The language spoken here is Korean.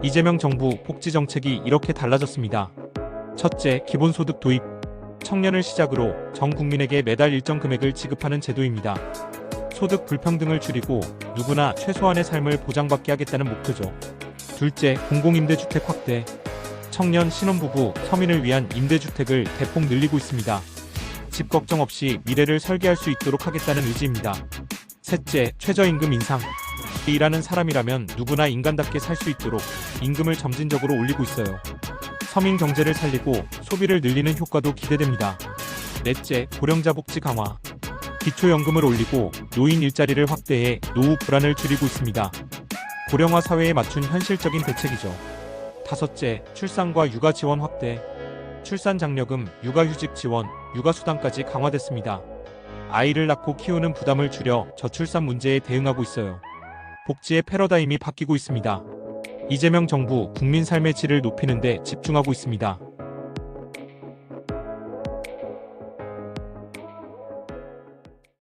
이재명 정부 복지 정책이 이렇게 달라졌습니다. 첫째, 기본소득 도입. 청년을 시작으로 전 국민에게 매달 일정 금액을 지급하는 제도입니다. 소득 불평등을 줄이고 누구나 최소한의 삶을 보장받게 하겠다는 목표죠. 둘째, 공공임대주택 확대. 청년, 신혼부부, 서민을 위한 임대주택을 대폭 늘리고 있습니다. 집 걱정 없이 미래를 설계할 수 있도록 하겠다는 의지입니다. 셋째, 최저임금 인상. 일하는 사람이라면 누구나 인간답게 살 수 있도록 임금을 점진적으로 올리고 있어요. 서민 경제를 살리고 소비를 늘리는 효과도 기대됩니다. 넷째, 고령자 복지 강화. 기초연금을 올리고 노인 일자리를 확대해 노후 불안을 줄이고 있습니다. 고령화 사회에 맞춘 현실적인 대책이죠. 다섯째, 출산과 육아 지원 확대. 출산 장려금, 육아휴직 지원, 육아수당까지 강화됐습니다. 아이를 낳고 키우는 부담을 줄여 저출산 문제에 대응하고 있어요. 복지의 패러다임이 바뀌고 있습니다. 이재명 정부 국민 삶의 질을 높이는 데 집중하고 있습니다.